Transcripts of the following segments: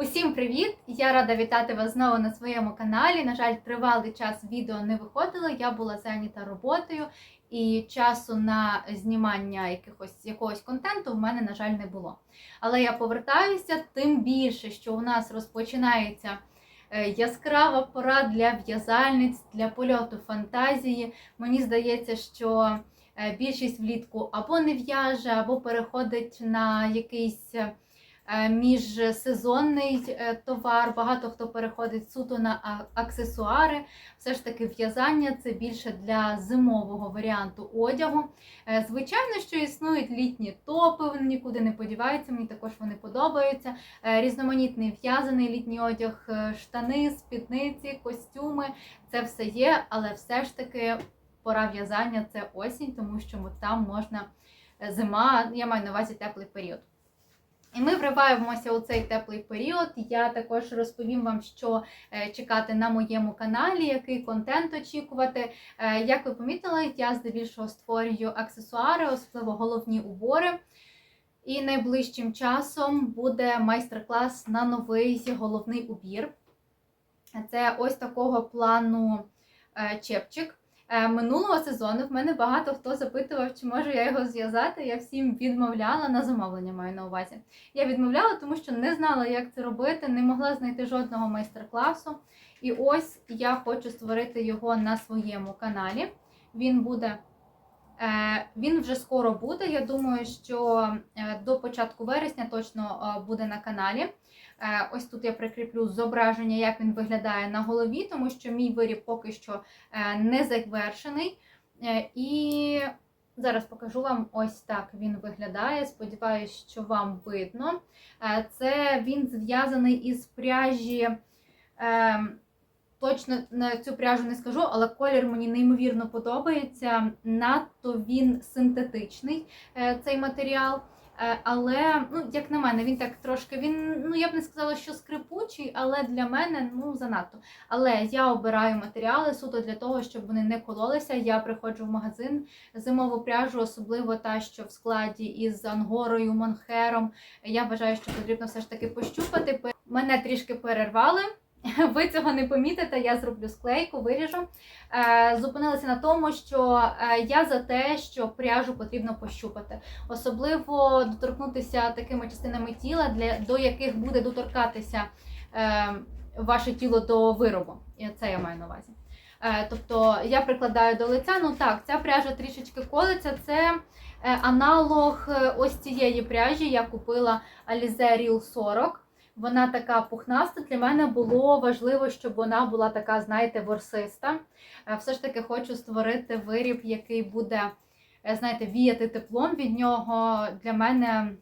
Усім привіт! Я рада вітати вас знову на своєму каналі. На жаль, тривалий час відео не виходило. Я була зайнята роботою, і часу на знімання якихось якогось контенту в мене, на жаль, не було. Але я повертаюся, тим більше, що у нас розпочинається е, яскрава пора для в'язальниць, для польоту фантазії. Мені здається, що е, більшість влітку або не в'яже, або переходить на якийсь. Е, міжсезонний е, товар. Багато хто переходить суто на аксесуари. Все ж таки, в'язання це більше для зимового варіанту одягу. Е, Звичайно, що існують літні топи, вони нікуди не подіваються. Мені також вони подобаються. Різноманітний в'язаний літній одяг, штани, спідниці, костюми це все є, але все ж таки пора в'язання це осінь, тому що там можна зима, я маю на увазі теплий період. І ми вриваємося у цей теплий період. Я також розповім вам, що е, чекати на моєму каналі, який контент очікувати. Е, Як ви помітили, я здебільшого створюю аксесуари, особливо головні убори. І найближчим часом буде майстер-клас на новий головний убір. Це ось такого плану е, чепчик. Е, Минулого сезону в мене багато хто запитував, чи можу я його зв'язати. Я всім відмовляла на замовлення, маю на увазі. Я відмовляла, тому що не знала, як це робити, не могла знайти жодного майстер-класу. І ось я хочу створити його на своєму каналі. Він буде. е, Він вже скоро буде. Я думаю, що е, до початку вересня точно буде на каналі. Е, Ось тут я прикріплю зображення, як він виглядає на голові, тому що мій виріб поки що е, не завершений. Е, І зараз покажу вам ось так він виглядає. Сподіваюсь, що вам видно. Це він зв'язаний із пряжі. е, Точно на цю пряжу не скажу, але колір мені неймовірно подобається. Надто він синтетичний, цей матеріал. Е, Але, ну, як на мене, він так трошки він, ну я б не сказала, що скрипучий, але для мене ну занадто. Але я обираю матеріали суто для того, щоб вони не кололися. Я приходжу в магазин зимову пряжу, особливо та, що в складі із ангорою, монхером. Я вважаю, що потрібно все ж таки пощупати. Мене трішки перервали. Ви цього не помітите, я зроблю склейку, виріжу. Е, Зупинилася на тому, що е, я за те, що пряжу потрібно пощупати. Особливо доторкнутися такими частинами тіла, для, до яких буде доторкатися е, ваше тіло до виробу. Це я маю на увазі. Тобто я прикладаю до лиця. Ну так, ця пряжа трішечки колиться. Це аналог ось цієї пряжі. Я купила Alize Real 40. Вона така пухнаста. Для мене було важливо, щоб вона була така, знаєте, ворсиста. Е, Все ж таки хочу створити виріб, який буде, е, знаєте, віяти теплом від нього. Для мене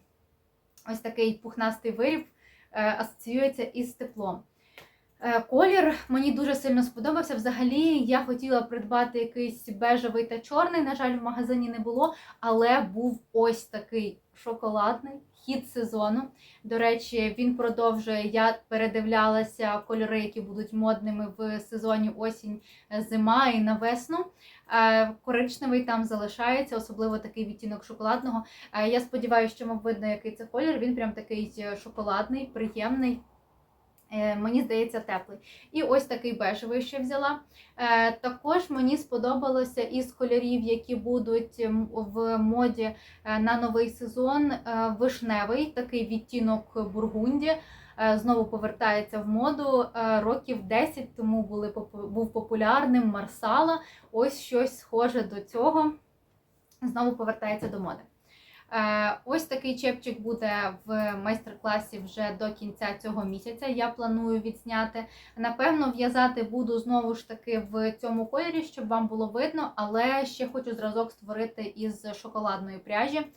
ось такий пухнастий виріб е, асоціюється із теплом. Колір мені дуже сильно сподобався. Взагалі, я хотіла придбати якийсь бежевий та чорний. На жаль, в магазині не було, але був ось такий шоколадний хід сезону. До речі, він продовжує. Я передивлялася кольори, які будуть модними в сезоні осінь, е, зима і на весну. Е, Коричневий там залишається, особливо такий відтінок шоколадного. Е, Я сподіваюся, що вам видно, який це колір. Він прям такий шоколадний, приємний. Е, Мені здається, теплий. І ось такий бежевий ще взяла. Е, Також мені сподобалося із кольорів, які будуть в моді е, на новий сезон. Вишневий, такий відтінок бургунді. Знову повертається в моду років 10 тому були був популярним Марсала. Ось щось схоже до цього. Знову повертається до моди. Е, Ось такий чепчик буде в майстер-класі вже до кінця цього місяця. Я планую відзняти. Напевно, в'язати буду знову ж таки в цьому кольорі, щоб вам було видно, але ще хочу зразок створити із шоколадної пряжі. Е,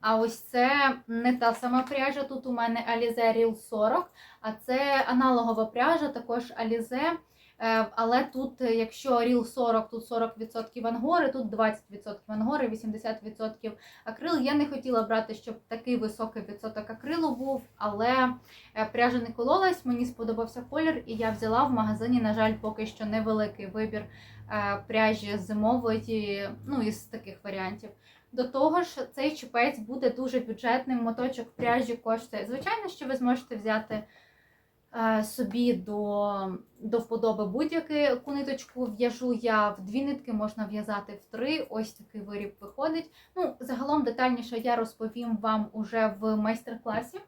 А ось це не та сама пряжа. Тут у мене Alize Real 40, а це аналогова пряжа, також Alize. Е, Але тут, е, якщо Real 40, тут 40% ангори, тут 20% ангори, 80% акрил. Я не хотіла брати, щоб такий високий відсоток акрилу був, але е, пряжа не кололась, мені сподобався колір, і я взяла в магазині, на жаль, поки що невеликий вибір пряжі зимової, ну із таких варіантів. До того ж, цей чіпець буде дуже бюджетним. Моточок пряжі коштує. Звичайно, що ви зможете взяти собі до, до вподоби будь-яку ниточку. В'яжу я в дві нитки, можна в'язати в три. Ось такий виріб виходить. Ну, загалом детальніше я розповім вам уже в майстер-класі.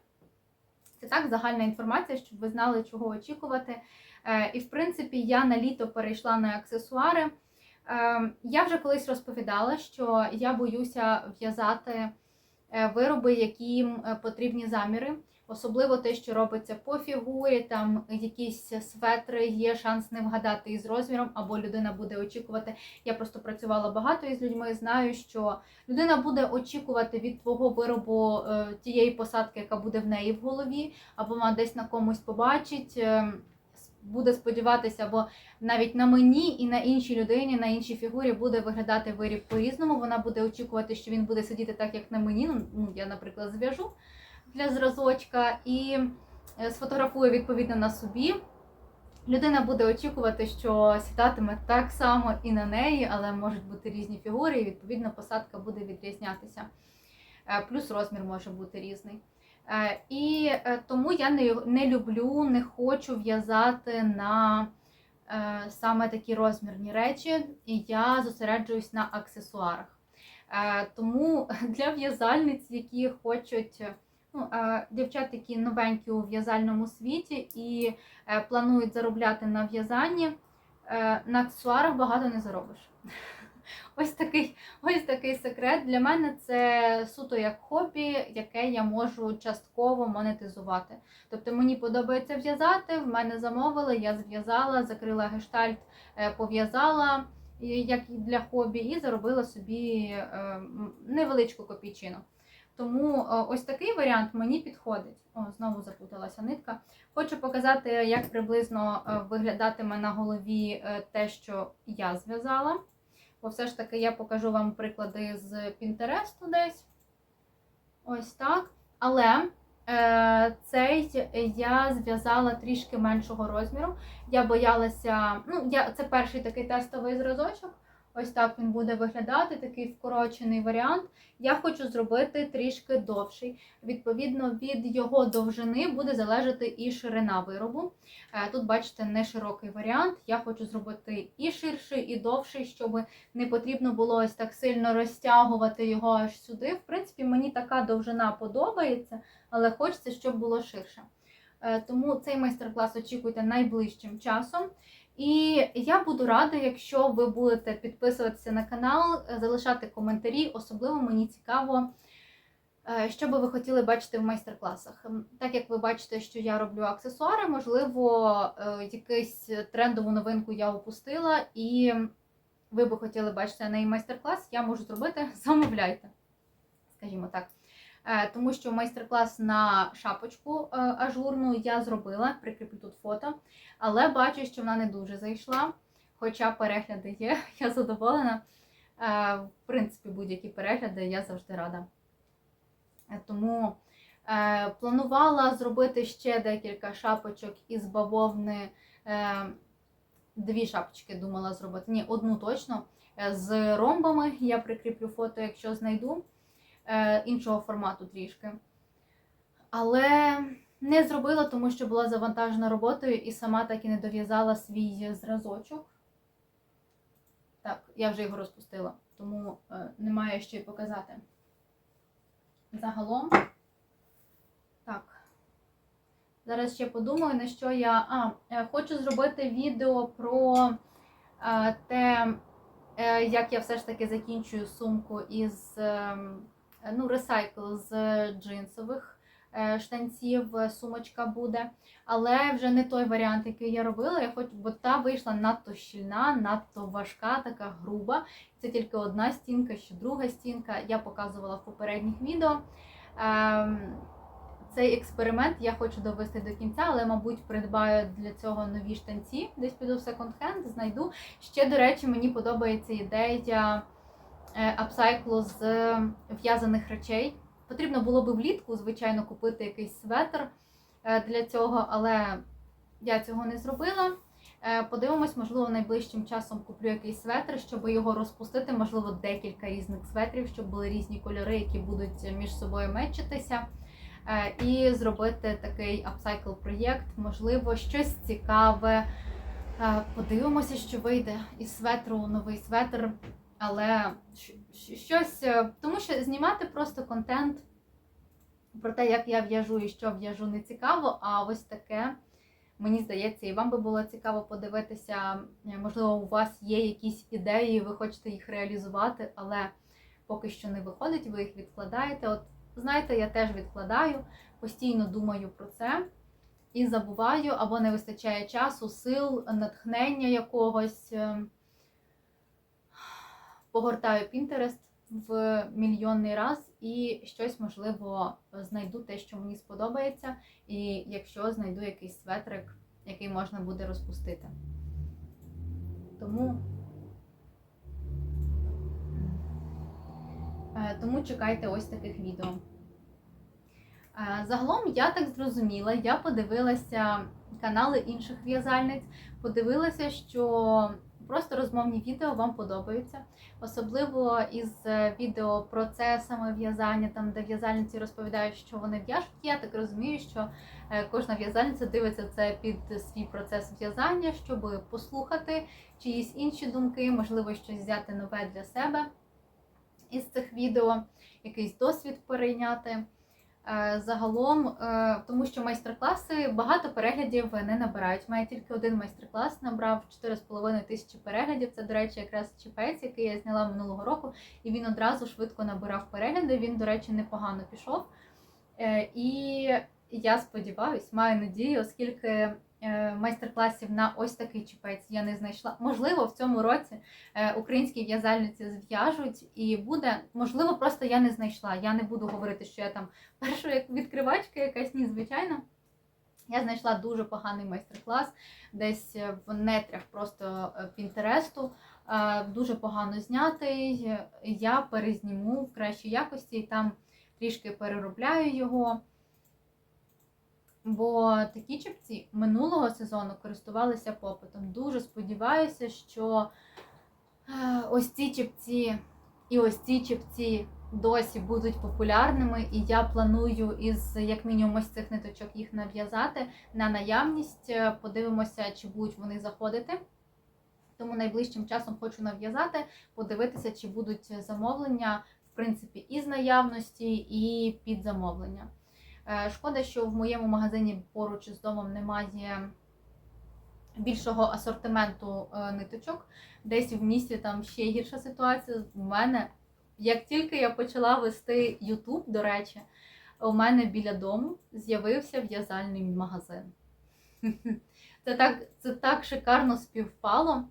Це так, загальна інформація, щоб ви знали, чого очікувати. Е, І, в принципі, я на літо перейшла на аксесуари. Е, Я вже колись розповідала, що я боюся в'язати е, вироби, яким е, потрібні заміри. Особливо те, що робиться по фігурі, там якісь светри, є шанс не вгадати із розміром, або людина буде очікувати. Я просто працювала багато із людьми, знаю, що людина буде очікувати від твого виробу е, тієї посадки, яка буде в неї в голові, або вона десь на комусь побачить. е, Буде сподіватися, або навіть на мені і на іншій людині, на іншій фігурі буде виглядати виріб по-різному. Вона буде очікувати, що він буде сидіти так, як на мені. Ну, Ну, я, наприклад, зв'яжу для зразочка і е, сфотографую відповідно на собі. Людина буде очікувати, що сідатиме так само і на неї, але можуть бути різні фігури, і відповідно посадка буде відрізнятися. Е, Плюс розмір може бути різний. Е, І тому я не, не люблю, не хочу в'язати на саме такі розмірні речі, і я зосереджуюсь на аксесуарах. Тому для в'язальниць, які хочуть ну, дівчат, які новенькі у в'язальному світі і е, планують заробляти на в'язанні, е, на аксесуарах багато не заробиш. Ось такий, ось такий секрет. Для мене це суто як хобі, яке я можу частково монетизувати. Тобто мені подобається в'язати, в мене замовили, я зв'язала, закрила гештальт, е, пов'язала як для хобі, і заробила собі невеличку копійчину. Тому е, ось такий варіант мені підходить. О, знову запуталася нитка. Хочу показати, як приблизно е, виглядатиме на голові е, те, що я зв'язала. Бо все ж таки я покажу вам приклади з Пінтересту десь. Ось так. Але е, цей я зв'язала трішки меншого розміру. Я боялася, ну, я, це перший такий тестовий зразочок. Ось так він буде виглядати, такий вкорочений варіант. Я хочу зробити трішки довший. Відповідно, від його довжини буде залежати і ширина виробу. Е, Тут, бачите, не широкий варіант. Я хочу зробити і ширший, і довший, щоб не потрібно було ось так сильно розтягувати його аж сюди. В принципі, мені така довжина подобається, але хочеться, щоб було ширше. Е, Тому цей майстер-клас очікуйте найближчим часом. І я буду рада, якщо ви будете підписуватися на канал, е, залишати коментарі. Особливо мені цікаво, е, що би ви хотіли бачити в майстер-класах. Так як ви бачите, що я роблю аксесуари, можливо, е, якусь трендову новинку я опустила, і ви би хотіли бачити на неї майстер-клас, я можу зробити, замовляйте, скажімо так. Е, Тому що майстер-клас на шапочку е, ажурну я зробила, прикріплю тут фото, але бачу, що вона не дуже зайшла. Хоча перегляди є, я задоволена. Е, В принципі, будь-які перегляди я завжди рада. Тому планувала зробити ще декілька шапочок із бавовни. Дві шапочки думала зробити. Ні, одну точно. З ромбами я прикріплю фото, якщо знайду іншого формату трішки. Але не зробила, тому що була завантажена роботою і сама так і не дов'язала свій зразочок. Так, я вже його розпустила, тому е, немає що й показати. Загалом. Так. Зараз ще подумаю, на що я. А, е, хочу зробити відео про е, те, е, як я все ж таки закінчую сумку із ем, ну, ресайкл з джинсових е, штанців, е, сумочка буде. Але вже не той варіант, який я робила. Я хочу, бо та вийшла надто щільна, надто важка, така груба. Це тільки одна стінка, ще друга стінка. Я показувала в попередніх відео. Ем, цей експеримент я хочу довести до кінця, але, мабуть, придбаю для цього нові штанці. Десь піду в секонд-хенд, знайду. Ще, до речі, мені подобається ідея е, апсайклу з в'язаних речей. Потрібно було би влітку, звичайно, купити якийсь светр е, для цього, але я цього не зробила. Е, Подивимось, можливо, найближчим часом куплю якийсь светр, щоб його розпустити. Можливо, декілька різних светрів, щоб були різні кольори, які будуть між собою мечитися. Е, І зробити такий апсайкл проєкт, можливо, щось цікаве. Е, Подивимося, що вийде із светру новий светр, але щось, е, тому що знімати просто контент про те, як я в'яжу і що в'яжу, не цікаво. А ось таке, мені здається, і вам би було цікаво подивитися. Е, Можливо, у вас є якісь ідеї, ви хочете їх реалізувати, але поки що не виходить, ви їх відкладаєте. От знаєте, я теж відкладаю, постійно думаю про це і забуваю, або не вистачає часу, сил, натхнення якогось. Погортаю Pinterest в мільйонний раз і щось, можливо, знайду те, що мені сподобається, і якщо знайду якийсь светрик, який можна буде розпустити. Тому, Е, тому чекайте ось таких відео. Е, Загалом я так зрозуміла, я подивилася канали інших в'язальниць, подивилася, що просто розмовні відео вам подобаються. Особливо із е, відео про це саме в'язання, там де в'язальниці розповідають, що вони в'яжуть. Я так розумію, що е, кожна в'язальниця дивиться це під свій процес в'язання, щоб послухати чиїсь інші думки, можливо, щось взяти нове для себе із цих відео, якийсь досвід перейняти. Е, Загалом, е, тому що майстер-класи багато переглядів не набирають. Мене тільки один майстер-клас набрав 4,5 тисячі переглядів. Це, до речі, якраз чіпець, який я зняла минулого року, і він одразу швидко набирав перегляди. Він, до речі, непогано пішов. Е, І я сподіваюся, маю надію, оскільки майстер-класів на ось такий чіпець я не знайшла. Можливо, в цьому році е, українські в'язальниці зв'яжуть і буде. Можливо, просто я не знайшла. Я не буду говорити, що я там перша відкривачка якась, ні, звичайно. Я знайшла дуже поганий майстер-клас десь в нетрях просто е, Пінтересту. Е, Дуже погано знятий. Я перезніму в кращій якості і там трішки переробляю його. Бо такі чепці минулого сезону користувалися попитом. Дуже сподіваюся, що е, ось ці чепці і ось ці чепці досі будуть популярними, і я планую із як мінімум ось цих ниточок їх нав'язати на наявність. Е, Подивимося, чи будуть вони заходити. Тому найближчим часом хочу нав'язати, подивитися, чи будуть замовлення, в принципі, із наявності, і під замовлення. Е, Шкода, що в моєму магазині поруч із домом немає більшого асортименту е, ниточок. Десь в місті там ще гірша ситуація. У мене, як тільки я почала вести YouTube, до речі, у мене біля дому з'явився в'язальний магазин. Це так, це так шикарно співпало.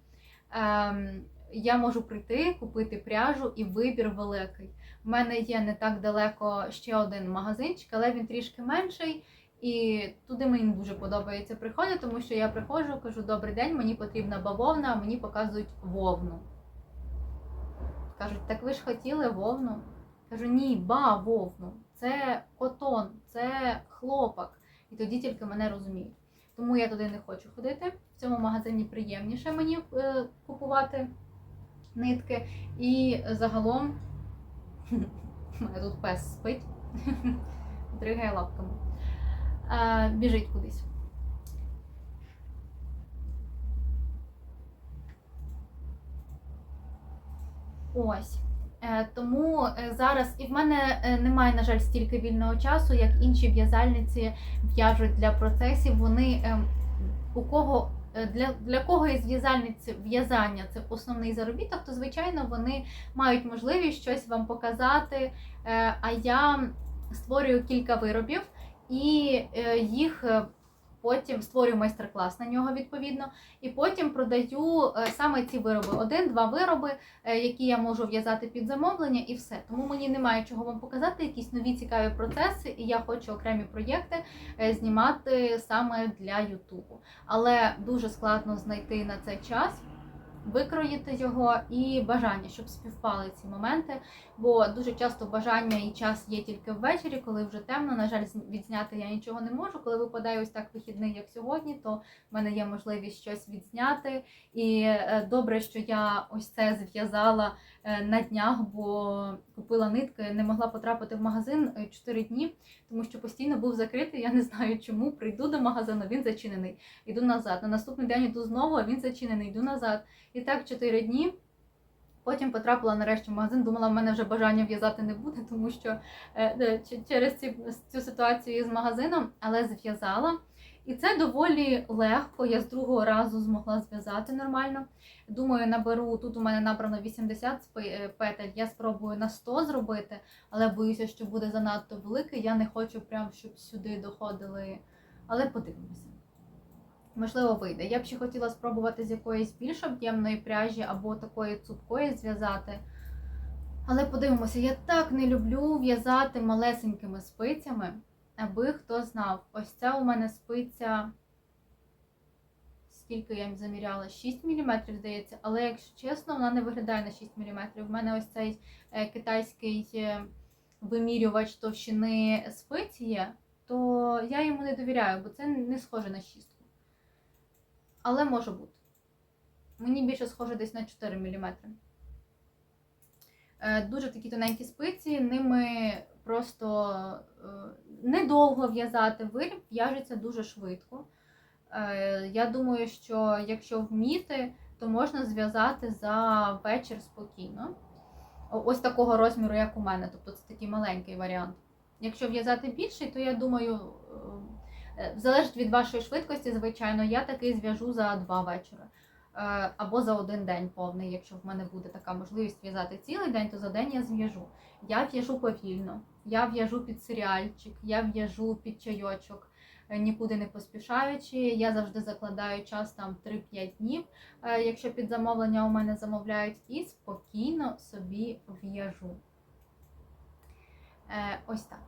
Ем, я можу прийти, купити пряжу і вибір великий. У мене є не так далеко ще один магазинчик, але він трішки менший. І туди мені дуже подобається приходити, тому що я приходжу, кажу, добрий день, мені потрібна бавовна, а мені показують вовну. Кажуть, так ви ж хотіли вовну? Кажу, ні, ба, вовну. Це котон, це хлопок. І тоді тільки мене розуміють. Тому я туди не хочу ходити. В цьому магазині приємніше мені е, купувати нитки. І загалом мене тут пес спить, дригає лапками. Е, біжить кудись. Ось. Е, Тому е, зараз і в мене е, немає, на жаль, стільки вільного часу, як інші в'язальниці в'яжуть для процесів. Вони е, у кого для, для кого в'язальниць в'язання це основний заробіток, то звичайно вони мають можливість щось вам показати. Е, А я створюю кілька виробів і е, їх е, потім створюю майстер-клас на нього відповідно, і потім продаю е, саме ці вироби. Один-два вироби, е, які я можу в'язати під замовлення, і все. Тому мені немає чого вам показати, якісь нові цікаві процеси, і я хочу окремі проєкти е, знімати саме для Ютубу. Але дуже складно знайти на цей час. Викроїти його і бажання, щоб співпали ці моменти. Бо дуже часто бажання і час є тільки ввечері, коли вже темно. На жаль, відзняти я нічого не можу. Коли випадає ось так вихідний, як сьогодні, то в мене є можливість щось відзняти. І е, добре, що я ось це зв'язала на днях, бо купила нитки, не могла потрапити в магазин 4 дні, тому що постійно був закритий. Я не знаю чому. Прийду до магазину, він зачинений. Йду назад. На наступний день йду знову, а він зачинений, йду назад. І так 4 дні. Потім потрапила нарешті в магазин, думала, в мене вже бажання в'язати не буде, тому що е, е, через ці, цю ситуацію з магазином, але зв'язала. І це доволі легко. Я з другого разу змогла зв'язати нормально. Думаю, наберу тут. У мене набрано 80 е, петель. Я спробую на 100 зробити, але боюся, що буде занадто великий. Я не хочу прям, щоб сюди доходили. Але подивимося. Можливо, вийде. Я б ще хотіла спробувати з якоїсь більш об'ємної пряжі або такої цупкої зв'язати. Але подивимося, я так не люблю в'язати малесенькими спицями, аби хто знав. Ось ця у мене спиця, скільки я їм заміряла? 6 мм, здається, але якщо чесно, вона не виглядає на 6 мм. У мене ось цей е, китайський е, вимірювач товщини спиць є, то я йому не довіряю, бо це не схоже на шістку. Але може бути. Мені більше схоже десь на 4 мм. Е, Дуже такі тоненькі спиці, ними просто недовго в'язати виріб, в'яжеться дуже швидко. Е, Я думаю, що якщо вміти, то можна зв'язати за вечір спокійно. Ось такого розміру, як у мене, тобто це такий маленький варіант. Якщо в'язати більший, то я думаю, е, залежить від вашої швидкості, звичайно, я такий зв'яжу за два вечора. Е, Або за один день повний, якщо в мене буде така можливість в'язати цілий день, то за день я зв'яжу. Я в'яжу повільно, я в'яжу під серіальчик, я в'яжу під чайочок, е, нікуди не поспішаючи. Я завжди закладаю час там 3-5 днів, е, якщо під замовлення у мене замовляють, і спокійно собі в'яжу. Е, Ось так.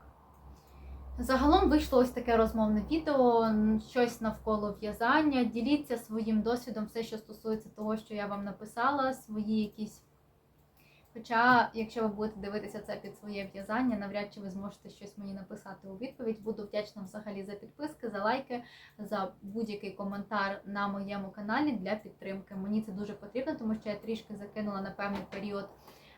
Загалом вийшло ось таке розмовне відео, щось навколо в'язання. Діліться своїм досвідом, все, що стосується того, що я вам написала, свої якісь. Хоча, якщо ви будете дивитися це під своє в'язання, навряд чи ви зможете щось мені написати у відповідь. Буду вдячна взагалі за підписки, за лайки, за будь-який коментар на моєму каналі для підтримки. Мені це дуже потрібно, тому що я трішки закинула на певний період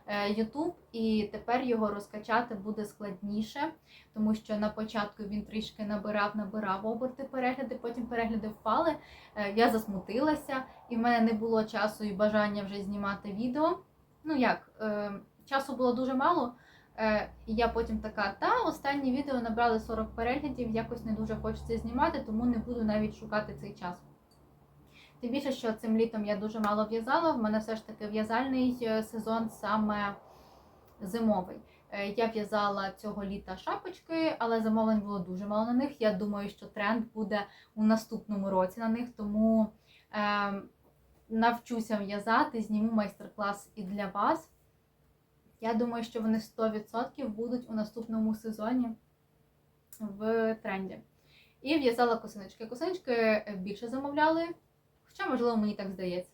е, YouTube, і тепер його розкачати буде складніше, тому що на початку він трішки набирав, набирав оберти перегляди, потім перегляди впали. Е, Я засмутилася, і в мене не було часу і бажання вже знімати відео. Ну як, е, часу було дуже мало. Е, і я потім така, та останні відео набрали 40 переглядів, якось не дуже хочеться знімати, тому не буду навіть шукати цей час. Тим більше, що цим літом я дуже мало в'язала. В мене все ж таки в'язальний е, сезон саме зимовий. Е, Я в'язала цього літа шапочки, але замовлень було дуже мало на них. Я думаю, що тренд буде у наступному році на них, тому е, навчуся в'язати, зніму майстер-клас і для вас. Я думаю, що вони 100% будуть у наступному сезоні в тренді. І в'язала косиночки. Косиночки е, більше замовляли, хоча, можливо, мені так здається.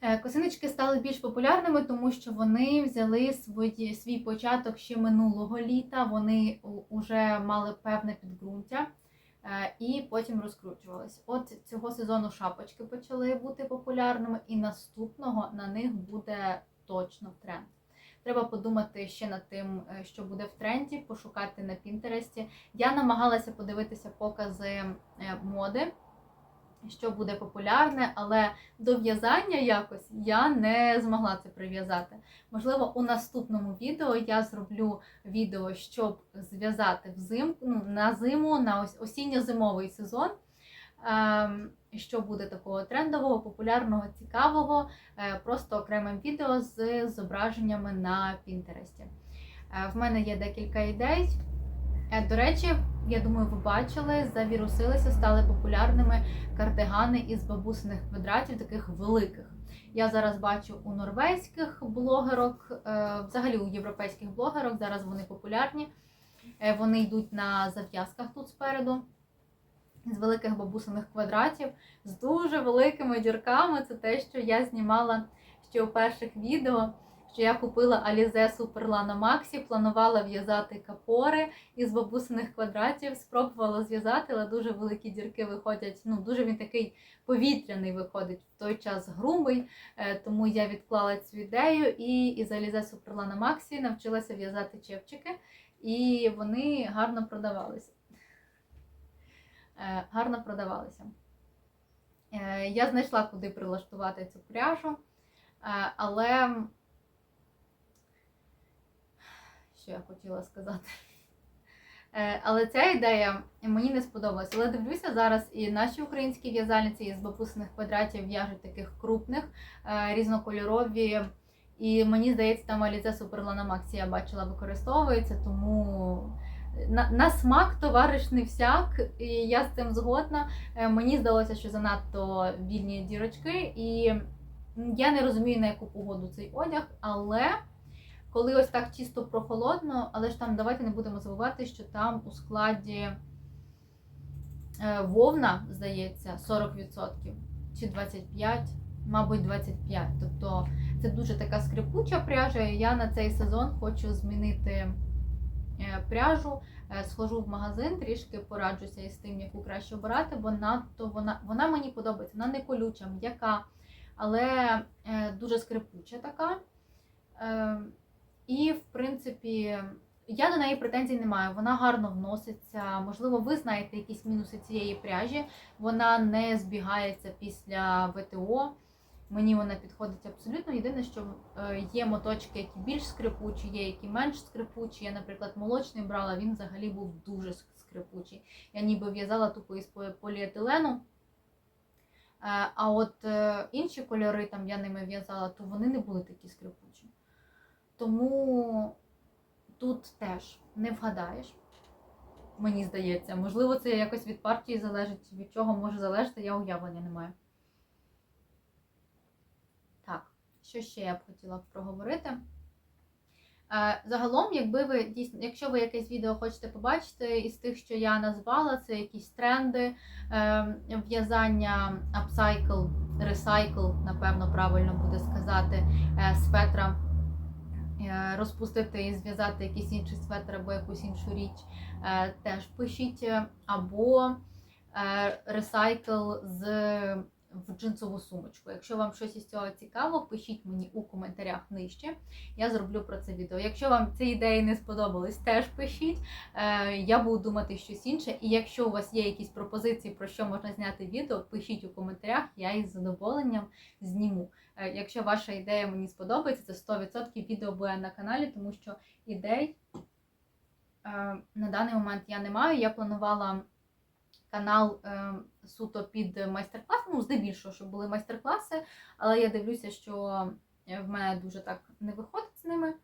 Е, Косиночки стали більш популярними, тому що вони взяли свої, свій початок ще минулого літа. Вони вже мали певне підґрунтя і потім розкручувалися. От цього сезону шапочки почали бути популярними, і наступного на них буде точно тренд. Треба подумати ще над тим, е, що буде в тренді, пошукати на Пінтересті. Я намагалася подивитися покази е, моди, що буде популярне, але до в'язання якось я не змогла це прив'язати. Можливо, у наступному відео я зроблю відео, щоб зв'язати взимку ну, на зиму, на осінньо-зимовий сезон. Ем, Що буде такого трендового, популярного, цікавого, е, просто окремим відео з зображеннями на Пінтересті. В мене є декілька ідей. Е, До речі, я думаю, ви бачили, завірусилися, стали популярними кардигани із бабусиних квадратів, таких великих. Я зараз бачу у норвезьких блогерок, е, взагалі у європейських блогерок, зараз вони популярні. Е, Вони йдуть на зав'язках тут спереду. з великих бабусиних квадратів, з дуже великими дірками. Це те, що я знімала ще у перших відео. Що я купила Alize Superlana Maxi, планувала в'язати капори із бабусиних квадратів, спробувала зв'язати, але дуже великі дірки виходять. Ну, дуже він такий повітряний виходить в той час грубий. Е, Тому я відклала цю ідею і із Alize Superlana Maxi навчилася в'язати чепчики, і вони гарно продавалися. Е, Гарно продавалися. Е, Я знайшла, куди прилаштувати цю пряжу, але що я хотіла сказати. Е, Але ця ідея мені не сподобалась. Але дивлюся зараз і наші українські в'язальниці із бабусиних квадратів в'яжуть таких крупних, е, різнокольорові. І мені здається, там Alize Superlana Maxi я бачила використовується, тому на, на смак товариш не всяк, і я з цим згодна. Е, Мені здалося, що занадто вільні дірочки, і я не розумію, на яку погоду цей одяг, але коли ось так чисто прохолодно, але ж там давайте не будемо забувати, що там у складі е, вовна, здається, 40% чи 25%, мабуть, 25%. Тобто це дуже така скрипуча пряжа. і Я на цей сезон хочу змінити е, пряжу. Е, Схожу в магазин, трішки пораджуся із тим, яку краще обирати, бо надто вона, вона мені подобається. Вона не колюча, м'яка, але дуже скрипуча така. І, в принципі, я до неї претензій не маю. Вона гарно вноситься. Можливо, ви знаєте якісь мінуси цієї пряжі. Вона не збігається після ВТО. Мені вона підходить абсолютно. Єдине, що е, є моточки, які більш скрипучі, є які менш скрипучі. Я, наприклад, молочний брала, він взагалі був дуже скрипучий. Я ніби в'язала тупо із поліетилену. Е, А от е, інші кольори, там я ними в'язала, то вони не були такі скрипучі. Тому тут теж не вгадаєш. Мені здається, можливо, це якось від партії залежить, від чого може залежати, я уявлення не маю. Так, що ще я б хотіла проговорити? Е, Загалом, якби ви дійсно, якщо ви якесь відео хочете побачити із тих, що я назвала, це якісь тренди, е, в'язання upcycle, recycle, напевно, правильно буде сказати, е, з фетра е, розпустити і зв'язати якийсь інший светр або якусь іншу річ, е, теж пишіть, е, або е, ресайкл з в джинсову сумочку. Якщо вам щось із цього цікаво, пишіть мені у коментарях нижче. Я зроблю про це відео. Якщо вам ці ідеї не сподобались, теж пишіть. Е, Я буду думати щось інше. І якщо у вас є якісь пропозиції, про що можна зняти відео, пишіть у коментарях, я із задоволенням зніму. Е, Якщо ваша ідея мені сподобається, це 100% відео буде на каналі, тому що ідей е, на даний момент я не маю. Я планувала канал е, суто під майстер-клас, ну, здебільшого, щоб були майстер-класи, але я дивлюся, що е, в мене дуже так не виходить з ними.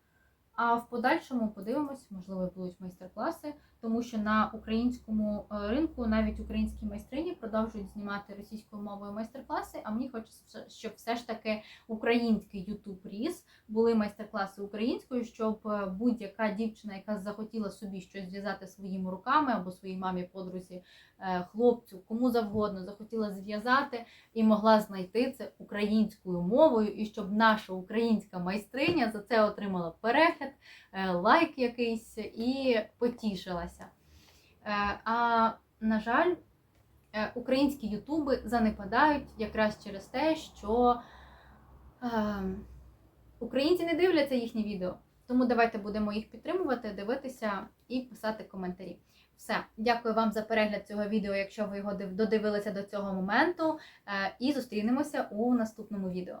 А в подальшому подивимось, можливо, будуть майстер-класи, тому що на українському е, ринку навіть українські майстрині продовжують знімати російською мовою майстер-класи. А мені хочеться, щоб все ж таки український YouTube ріс, були майстер-класи українською, щоб е, будь-яка дівчина, яка захотіла собі щось зв'язати своїми руками або своїй мамі, подрузі, е, хлопцю, кому завгодно, захотіла зв'язати і могла знайти це українською мовою, і щоб наша українська майстриня за це отримала перегляд, лайк якийсь і потішилася. Е, А на жаль, е, українські ютуби занепадають якраз через те, що е, українці не дивляться їхні відео. Тому давайте будемо їх підтримувати, дивитися і писати коментарі. Все, дякую вам за перегляд цього відео, якщо ви його додивилися до цього моменту. Е, І зустрінемося у наступному відео.